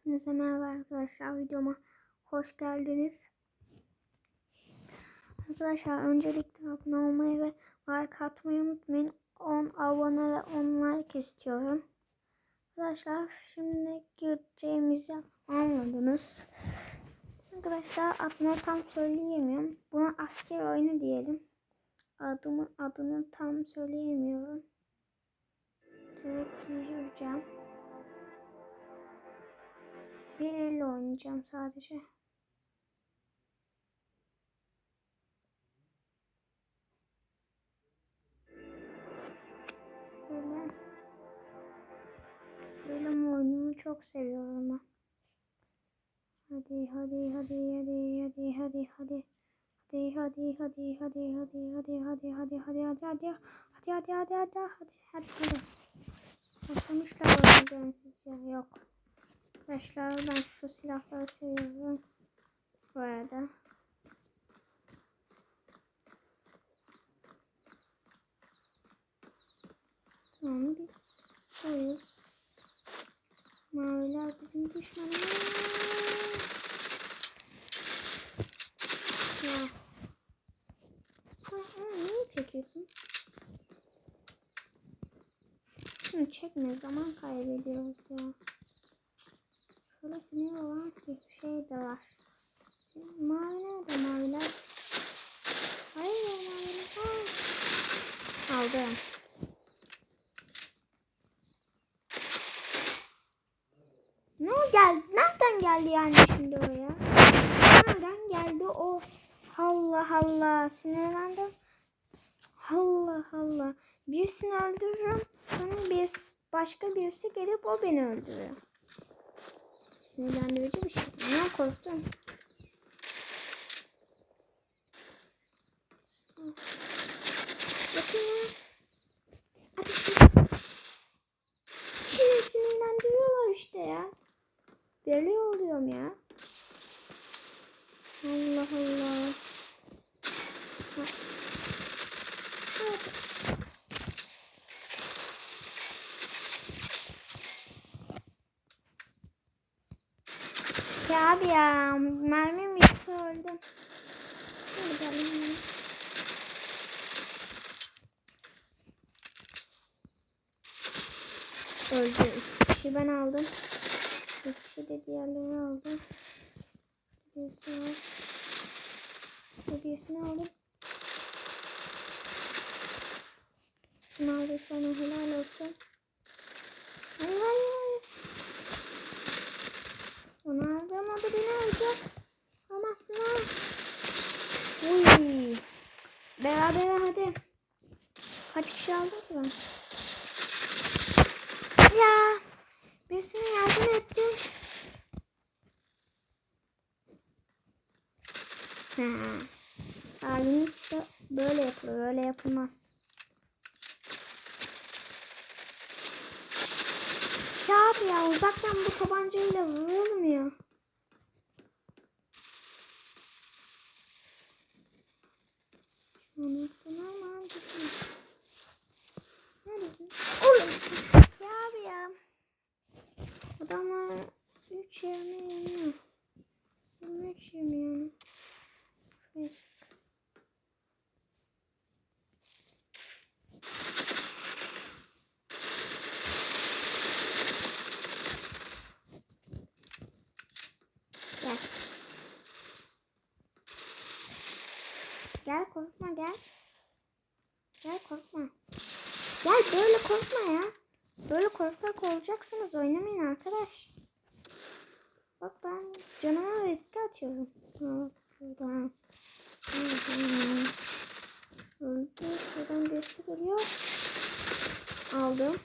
Hepinize merhaba arkadaşlar. Videoma hoş geldiniz. Arkadaşlar öncelikle abone olmayı ve like atmayı unutmayın. 10 abone ve 10 like istiyorum. Arkadaşlar şimdi gireceğimizi anladınız. Arkadaşlar adını tam söyleyemiyorum. Buna asker oyunu diyelim. Adımı adını tam söyleyemiyorum. Direkt gireceğim. Bir elle oynayacağım sadece. Böyle. Böyle oyununu çok seviyorum ben. Hadi hadi hadi hadi hadi hadi hadi. Hadi hadi hadi hadi hadi hadi hadi hadi hadi hadi hadi hadi hadi hadi hadi hadi hadi hadi Başlamışlar oyuncu siz ya yok. Arkadaşlar ben şu silahları seviyorum. Bu arada. Tamam biz buyuz. Maviler bizim düşmanımız. Ya. Sen onu niye çekiyorsun? Şunu çekme zaman kaybediyoruz ya. Şöyle sinir olan bir şey de var. Sin- Maviler de maviler. Hayır maviler. Aldım. Ne o geldi? Nereden geldi yani şimdi o ya? Nereden geldi o? Allah Allah sinirlendim. Allah Allah. Birisini öldürürüm. Sonra bir başka birisi gelip o beni öldürüyor. Sinirlendirici bir şey. Ne korktum. Bakın ya. Şimdi sinirlendiriyorlar işte ya. Deli oluyorum ya. Allah Allah. Ha. Hadi. Ya abi ya mermim bitti öldüm. Hadi gidelim. Öldü. İki kişi ben aldım. Bir kişi de diğerlerini aldı. Birisini al. Bir birisini aldım. Aldıysa ona helal olsun. Hayır hayır hayır. Onu aldım o da beni alacak. Almazsın al. Uy. Beraber hadi. Kaç kişi aldım ki ben? Ya. Birisine yardım ettim. Ha. Abim işte böyle yapılır. Böyle yapılmaz. Ya abi ya uzaktan bu tabancayla vurulmuyor. Gel gel. Korkma. Gel böyle korkma ya. Böyle korkak olacaksınız oynamayın arkadaş. Bak ben canıma riske atıyorum. Ha, şurada. Öldü. Şuradan birisi geliyor. Aldım.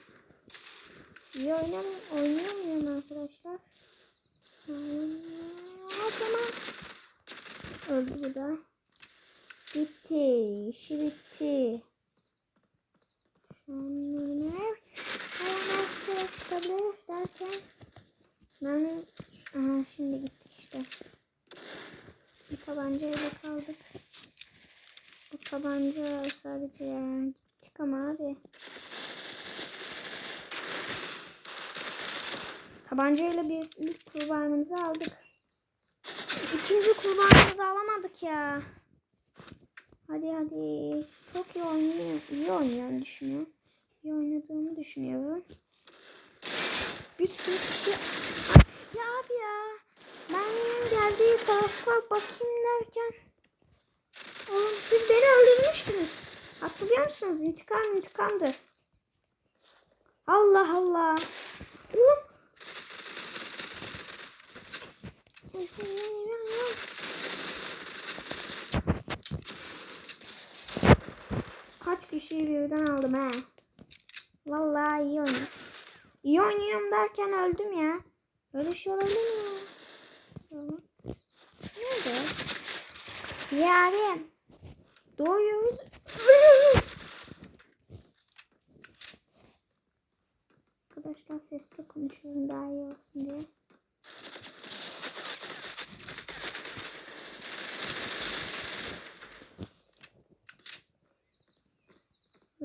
İyi oynam oynayamıyorum arkadaşlar. O zaman öldü bu da. Bitti. İşi bitti. Şu an ne? Hayvanlar çıkabilir derken ben aha şimdi gittik işte. Bir tabancayla kaldık. Bu tabanca sadece ya. Gittik ama abi. Tabancayla bir ilk kurbanımızı aldık. İkinci kurbanımızı alamadık ya. Hadi hadi. Çok iyi oynuyor. İyi oynuyor düşünüyorum. İyi oynadığımı düşünüyorum. Bir sürü kişi... Ya abi ya. Ben geldiği tarafa bakayım derken... Oğlum siz beni öldürmüştünüz. Hatırlıyor musunuz? İntikam intikamdır. Allah Allah. Oğlum. Kaç kişiyi birden aldım he. Vallahi iyi oynuyorum. İyi oynuyorum derken öldüm ya. Böyle bir şey olabilir mi. Nerede? Ya abi. Doğuyoruz. Arkadaşlar sesli konuşuyorum daha iyi olsun diye.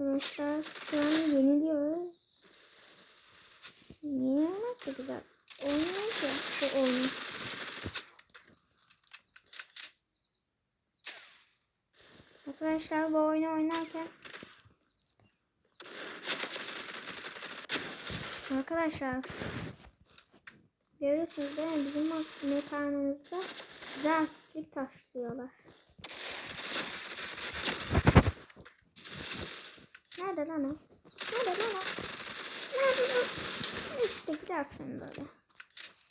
Arkadaşlar şu an yeniliyoruz. Yenilmek de güzel. Oynuyoruz ya bu oyunu. Arkadaşlar bu oyunu oynarken Arkadaşlar görüyorsunuz değil mi? Bizim mekanımızda artistlik taşlıyorlar. Nerede lan o? Nerede lan o? Nerede lan? İşte gidersin böyle.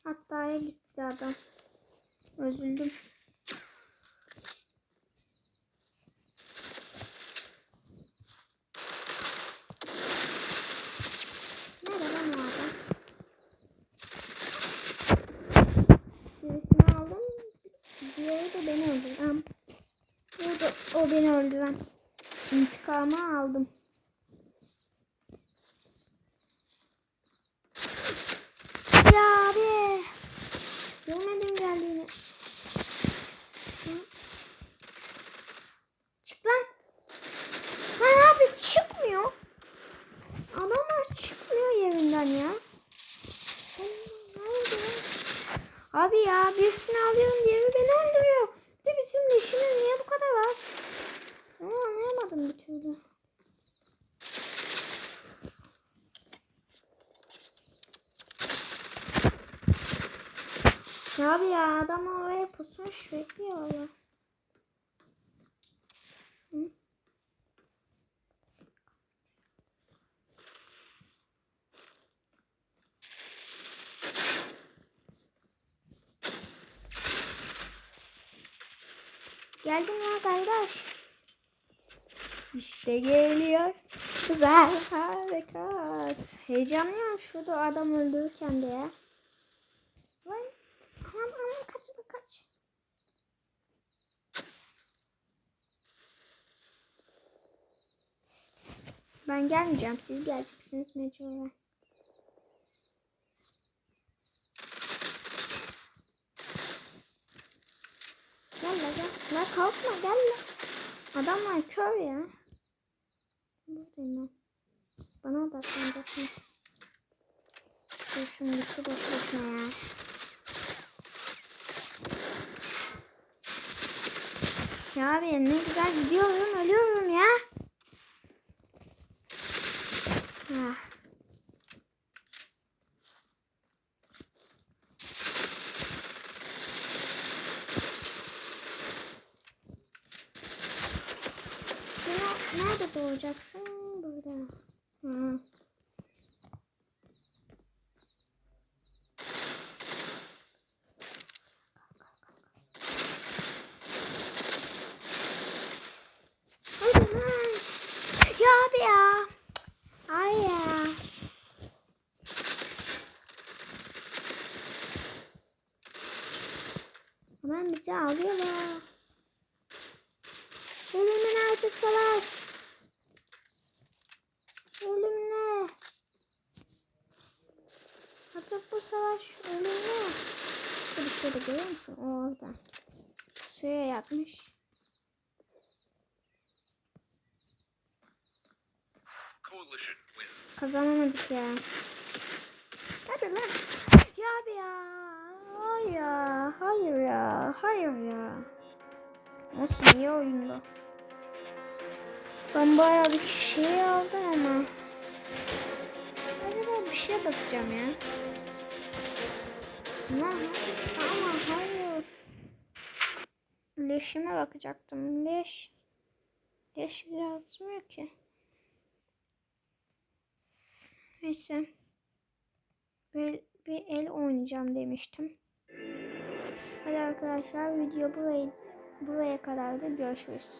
Hatta gitti adam. Üzüldüm. Nerede lan o adam? Birisini aldım. Diğeri de beni öldüren. Bu da o beni öldüren. İntikamı aldım. Ya abi. Görmedim geldiğini. Hı? Çık lan. Lan abi çıkmıyor. Adamlar çıkmıyor yerinden ya. Ne oldu ya? Abi ya birisini alıyorum diye beni öldürüyor. Bir de bizim leşimiz niye bu kadar az? Onu anlayamadım bir türlü. Abi ya adam oraya pusmuş bekliyor valla. Hı? Geldim ya kardeş. İşte geliyor. Güzel harekat. Heyecanlıyım şurada adam öldürürken de ya. Lan aman aman kaç kaç. Ben gelmeyeceğim. Siz geleceksiniz mecburen. Gel la gel. La kalkma gel la. Adamlar kör ya. Buradayım ben. Bana odaklanacaksınız. Dur şunu gitti boş boşuna ya. Ya abi ne güzel gidiyorum ölüyorum ya. Ah. Sen doğacaksın? Burada. Hı. Ya abi ya. Ay ya. Ulan bizi alıyorlar. Artık savaş. Ölümle. Artık bu savaş ölümle. Şurada şurada görüyor musun? O orada. Suya wins. Kazanamadık ya. Hadi lan. Ya abi ya. Hayır ya. Hayır ya. Hayır ya. Nasıl iyi oyunda. Ben bayağı bir şey aldım ama. Acaba bir şeye bakacağım ya. Ama hayır. Leşime bakacaktım. Leş. Leş yazmıyor ki. Neyse. Bir, bir el oynayacağım demiştim. Hadi arkadaşlar video buraya, buraya kadar da görüşürüz.